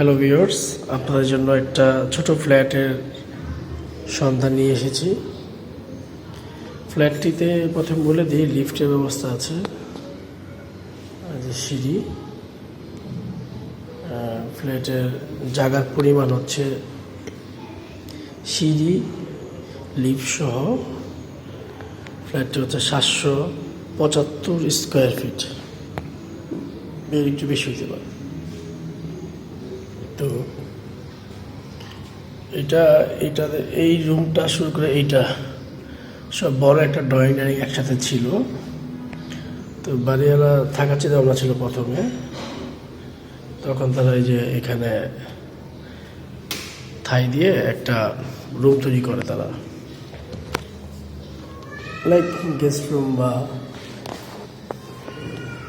Hello viewers আপনাদের জন্য একটা ছোট ফ্ল্যাটের সন্ধান নিয়ে এসেছি। ফ্ল্যাটটিতে প্রথম বলে দিই, লিফটের ব্যবস্থা আছে। সিঁড়ি। ফ্ল্যাটের জায়গার পরিমাণ হচ্ছে সিঁড়ি, লিফট সহ। ফ্ল্যাটটি হচ্ছে সাতশো পঁচাত্তর স্কোয়ার ফিট। এর একটু বেশি হতে পারে। তো এটা এটা এই রুমটা শুরু করে এইটা, সব বড় একটা ড্রয়িং ডাইনিং একসাথে ছিল। তো বাড়িওয়ালা থাকার চিন্তা ভাবনা ছিল প্রথমে। তখন তারা এই যে এখানে থাই দিয়ে একটা রুম তৈরি করে তারা। লাইক গেস্ট রুম বা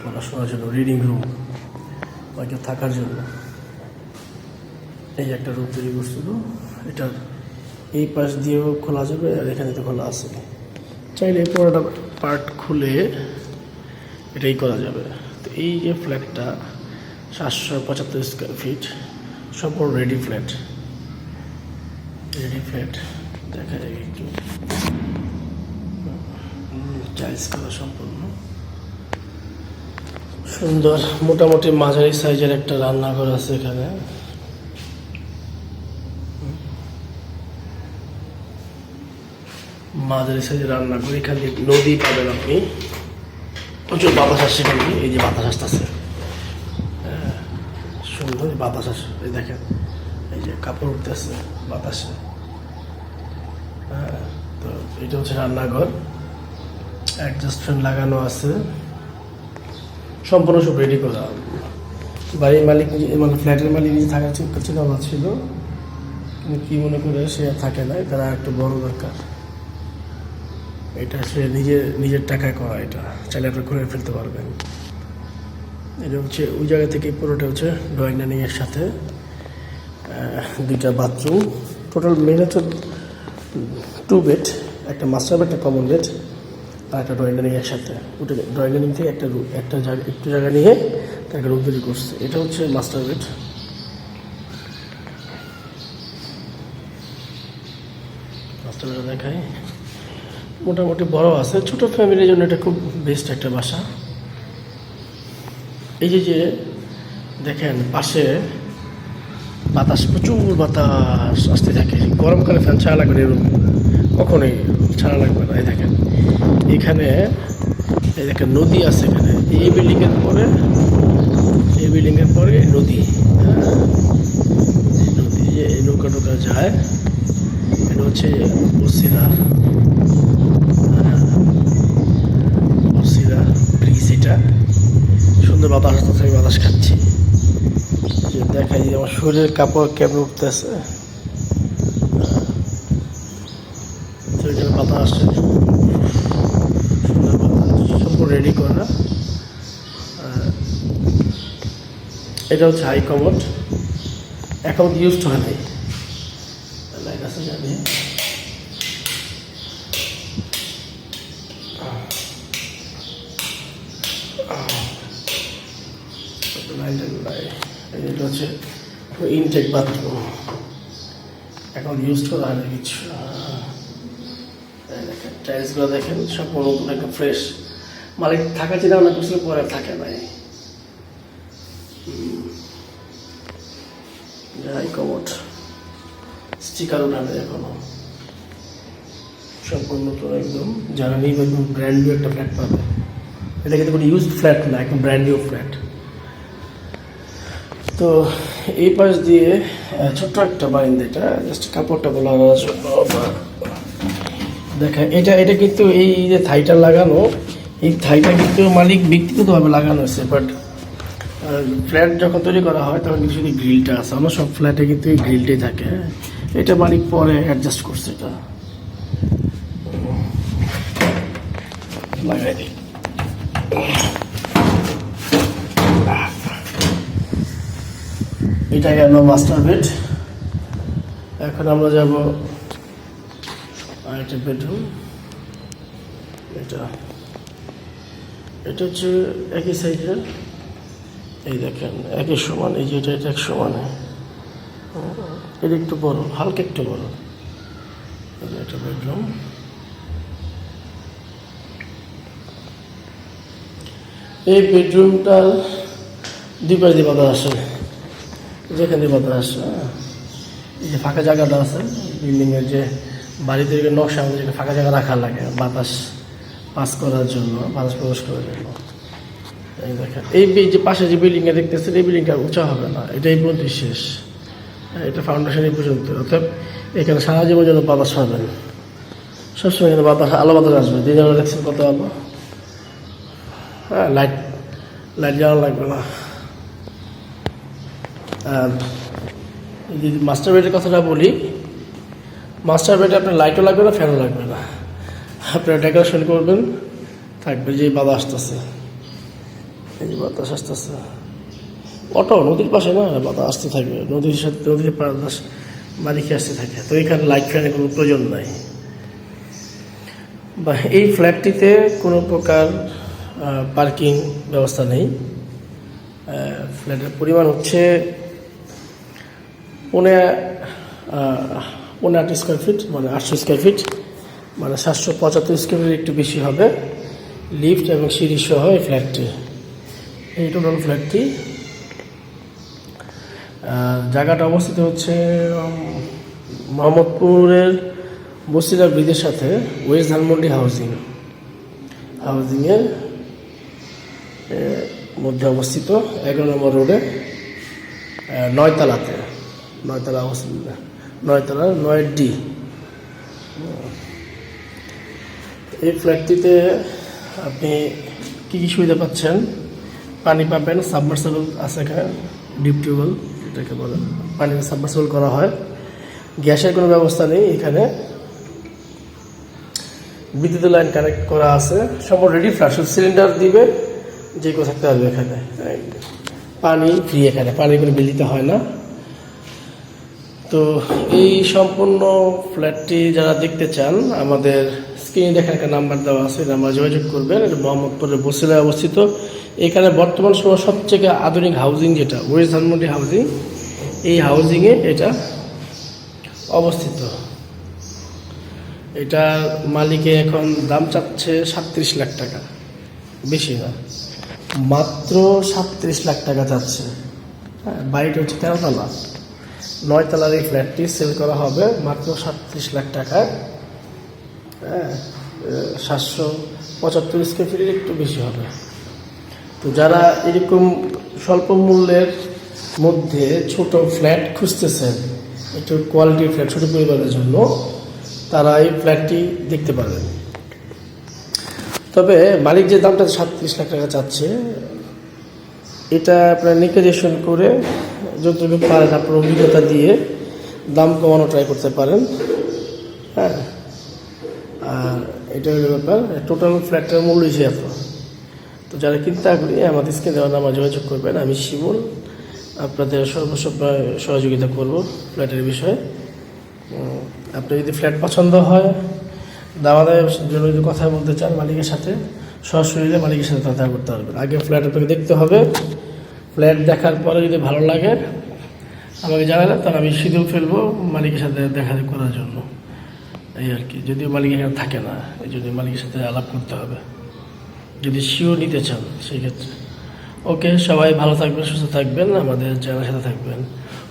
পড়াশোনার জন্য রিডিং রুম বা থাকার জন্য। এই একটা রুম তৈরি করছিল। এটার এই পাশ দিয়েও খোলা যাবে আর এখানে তো খোলা আছে। চাইলে পুরোটা পার্ট খুলে এটাই করা যাবে। তো এই যে ফ্ল্যাটটা সাতশো পঁচাত্তর স্কোয়ার ফিট সম্পূর্ণ রেডি ফ্ল্যাট রেডি ফ্ল্যাট দেখা যায় একটু। টাইলস করা সম্পূর্ণ। সুন্দর, মোটামুটি মাঝারি সাইজের একটা রান্নাঘর আছে এখানে। মাঝারি সাইজের রান্নাঘর এখানে নদী পাবেন আপনি। প্রচুর বাতাস আসছে এখানে এই যে বাতাস আসতেছে। হ্যাঁ, সুন্দর বাতাস আসে এই দেখেন এই যে কাপড় উঠতেছে বাতাসে। হ্যাঁ, তো এটা হচ্ছে রান্নাঘর। অ্যাডজাস্ট ফ্যান লাগানো আছে। সম্পূর্ণ সব রেডি করা। বাড়ির মালিক মানে ফ্ল্যাটের মালিক নিজে থাকার চিন্তা ছিল আমার ছিল। কিন্তু কী মনে করে সে আর থাকে না তারা একটু বড় দরকার। এটা আসলে নিজের নিজের টাকায় করা এটা। চাইলে আপনি ঘুরে ফেলতে পারবেন। এটা হচ্ছে, ওই জায়গা থেকে পুরোটা হচ্ছে ড্রয়িং ডাইনিং এর সাথে দুইটা বাথরুম টোটাল মেন হচ্ছে টু বেড একটা মাস্টার বেড একটা কমন বেড আর একটা ড্রয়িং ডাইনিং একসাথে। ওটা ড্রয়িং ডাইনিং থেকে একটা একটা জায়গা, একটু জায়গা নিয়ে তার একটা রুম তৈরি করছে। এটা হচ্ছে মাস্টার বেড মাস্টার বেড দেখায় মোটামুটি বড় আছে। ছোট ফ্যামিলির জন্য এটা খুব বেস্ট একটা বাসা। এই যে যে, দেখেন, পাশে বাতাস, প্রচুর বাতাস আসতে থাকে। গরমকালে ফ্যান ছাড়া লাগবে এরকম। কখনোই ছাড়া লাগবে না। এই দেখেন, এখানে, এই দেখেন, নদী আছে এখানে। এই বিল্ডিংয়ের পরে, এই বিল্ডিংয়ের পরে নদী। হ্যাঁ নদী যে এই নৌকা নৌকা যায়। এটা হচ্ছে বসিরা ব্রিজ এটা সুন্দর বাতাস আসতেছে আমি বাতাস খাচ্ছি। যে দেখাই আমার শরীরের কাপড় কেমন উঠতেছে। বাতাস আসছে। সুন্দর সম্পূর্ণ রেডি করা। এটা হচ্ছে হাই কমোড এখন ইউজ হয় নাই। লাইট আছে জানি। এটা হচ্ছে ইনটেক বাথরুম এখন ইউজ করা হয় কিছু টাইলসগুলো দেখেন সম্পূর্ণ নতুন একটা ফ্রেশ মালিক থাকা চিন্তা ভাবনা করছিল, পরে থাকে নাই। হাই কমোড স্টিকার উঠাবে এখনও। সম্পূর্ণ নতুন একদম, যারা নেই একদম ব্র্যান্ড নিউ একটা ফ্ল্যাট পাবে। এটা কিন্তু কোনো ইউজ ফ্ল্যাট না, একদম ব্র্যান্ড নিউ ফ্ল্যাট তো এই পাশ দিয়ে ছোট্ট একটা বারিন্দা এটা জাস্ট কাপড়টা বলার জন্য দেখা এটা এটা কিন্তু এই যে থাইটা লাগানো, এই থাইটা কিন্তু মালিক ব্যক্তিগতভাবে লাগানো হয়েছে বাট ফ্ল্যাট যখন তৈরি করা হয়, তখন কিন্তু শুধু গ্রিলটা আছে। আমার সব ফ্ল্যাটে কিন্তু এই গ্রিলটাই থাকে। এটা মালিক পরে অ্যাডজাস্ট করছে এটা। লাগাই দিই। এটা গেল মাস্টার বেড এখন আমরা যাব আরেকটা বেডরুম এটা। এটা হচ্ছে একই সাইজের। এই দেখেন একই সমান, এই যে এটা এটা এক সমান এটা একটু বড়, হালকা একটু বড়। যে একটা বেডরুম এই বেডরুমটার দুই পাশ দিয়ে বাতাস আসে যেখানে বাতাস হ্যাঁ। যে ফাঁকা জায়গাটা আছে বিল্ডিংয়ের যে বাড়ি তৈরির নকশা আমাদের ফাঁকা জায়গা রাখা লাগে বাতাস পাস করার জন্য বাতাস প্রবেশ করার জন্য। এই দেখেন এই যে পাশে যে বিল্ডিংটা দেখতেছেন এই বিল্ডিংটা উঁচা হবে না এটা এই পর্যন্ত শেষ। হ্যাঁ, এটা ফাউন্ডেশন এই পর্যন্ত। অর্থাৎ এখানে সারা জীবন যেন বাতাস পাবেন। সবসময় এখানে বাতাস আলো বাতাস আসবে। দিনের বেলা দেখছেন কত আলো? হ্যাঁ লাইট লাইট জ্বালানো লাগবে না। যদি মাস্টার বেডের কথাটা বলি, মাস্টার বেডে আপনার লাইটও লাগবে না ফ্যানও লাগবে না। আপনারা ডেকোরেশন করবেন, থাকবে যে বাতাস আসতেছে। এই যে বাতাস আসতেছে। অটো নদীর পাশে না, বাতাস আসতে থাকবে নদীর সাথে, নদীর বাতাস বাড়ি খেয়ে আসতে থাকে। তো এখানে লাইট ফ্যানের কোনো প্রয়োজন নাই। বা এই ফ্ল্যাটটিতে কোনো প্রকার পার্কিং ব্যবস্থা নেই। ফ্ল্যাটের পরিমাণ হচ্ছে পৌনে পৌনে স্কোয়ার ফিট মানে আটশো স্কোয়ার ফিট মানে সাতশো পঁচাত্তর স্কোয়ার ফিট একটু বেশি হবে। লিফট এবং সিঁড়ি সহ এই ফ্ল্যাটটি এই টোটাল ফ্ল্যাটটি জায়গাটা অবস্থিত হচ্ছে মোহাম্মদপুরের বসিরা ব্রিজের সাথে ওয়েস্ট ধানমন্ডি হাউজিং। হাউজিংয়ের মধ্যে অবস্থিত, এগারো নম্বর রোডে নয়তলাতে। নয়তলা অবস্থিত নয়তলা নয় ডি এই ফ্ল্যাটটিতে আপনি কী কী সুবিধা পাচ্ছেন? পানি পাবেন সাবমার্সেবল আছে এখানে ডিপ টিউবওয়েল এটাকে বলে পানি সাবমার্সেবল করা হয়। গ্যাসের কোনো ব্যবস্থা নেই এখানে। বিদ্যুতের লাইন কানেক্ট করা আছে। সম্পূর্ণ রেডি ফ্ল্যাট সিলিন্ডার দিবে, যে কেউ থাকতে পারবে এখানে। পানি ফ্রি এখানে পানি কোনো বিল দিতে হয় না। তো এই সম্পূর্ণ ফ্ল্যাটটি যারা দেখতে চান, আমাদের স্ক্রিনে দেখেন একটা নাম্বার দেওয়া আছে নাম্বার যোগাযোগ করবেন। এটা মোহাম্মদপুরের বসিলায় অবস্থিত। এখানে বর্তমান সময় সবথেকে আধুনিক হাউজিং যেটা ওয়েস্ট ধানমন্ডি হাউজিং এই হাউজিংয়ে এটা অবস্থিত। এটার মালিকে এখন দাম চাচ্ছে সাতত্রিশ লাখ টাকা। বেশি না। মাত্র সাতত্রিশ লাখ টাকা চাচ্ছে। হ্যাঁ বাড়িটা হচ্ছে তেরোতলা। নয়তলার এই ফ্ল্যাটটি সেল করা হবে মাত্র সাতত্রিশ লাখ টাকায়। হ্যাঁ সাতশো পঁচাত্তর স্কোয়ার ফিটের একটু বেশি হবে। তো যারা এরকম স্বল্প মূল্যের মধ্যে ছোট ফ্ল্যাট খুঁজতেছেন, একটু কোয়ালিটির ফ্ল্যাট ছোট পরিবারের জন্য, তারা এই ফ্ল্যাটটি দেখতে পারেন। তবে মালিক যে দামটা সাতত্রিশ লাখ টাকা চাচ্ছে এটা আপনার নেগোসিয়েশন করে যতটুকু পারেন আপনার অভিজ্ঞতা দিয়ে দাম কমানো ট্রাই করতে পারেন। হ্যাঁ। আর এটা হলো ব্যাপার টোটাল ফ্ল্যাটের মূল্য হিসেবে এত তো যারা কিনতে আগ্রহী আমাদের স্ক্রিনে দেওয়া নামা যোগাযোগ করবেন। আমি শিমুল আপনাদের সর্বস্ব সহযোগিতা করব ফ্ল্যাটের বিষয়ে। উম, আপনি যদি ফ্ল্যাট পছন্দ হয় দাওয়াদের জন্য যদি কথা বলতে চান মালিকের সাথে সরাসরি মালিকের সাথে কথা করতে পারবেন। আগে ফ্ল্যাট আপনাকে দেখতে হবে। ফ্ল্যাট দেখার পরে যদি ভালো লাগে আমাকে জানালে তাহলে আমি শিডিউল ফেলব মালিকের সাথে দেখা করার জন্য। এই আর কি। যদিও মালিক এখানে থাকে না এই জন্য মালিকের সাথে আলাপ করতে হবে। যদি শিও নিতে চান সেই ক্ষেত্রে ওকে সবাই ভালো থাকবেন সুস্থ থাকবেন আমাদের চ্যানেলের সাথে থাকবেন।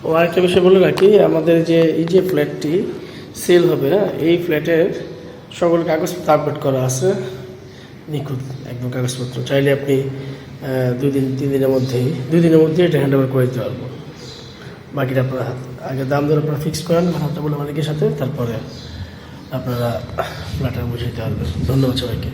ও আরেকটা বিষয় বলে রাখি আমাদের যে এই যে ফ্ল্যাটটি সেল হবে হ্যাঁ, এই ফ্ল্যাটের সকল কাগজপত্র আপডেট করা আছে। নিখুঁত একদম কাগজপত্র। চাইলে আপনি দুই দিন, তিন দিনের মধ্যেই, দুই দিনের মধ্যেই এটা হ্যান্ড ওভার করে দিতে পারব। বাকিটা আপনারা আগে দাম দর আপনারা ফিক্স করেন কথাটা বলে মালিকের সাথে, তারপরে আপনারা ফ্ল্যাটটা বুঝে দিতে পারবেন। ধন্যবাদ সবাইকে।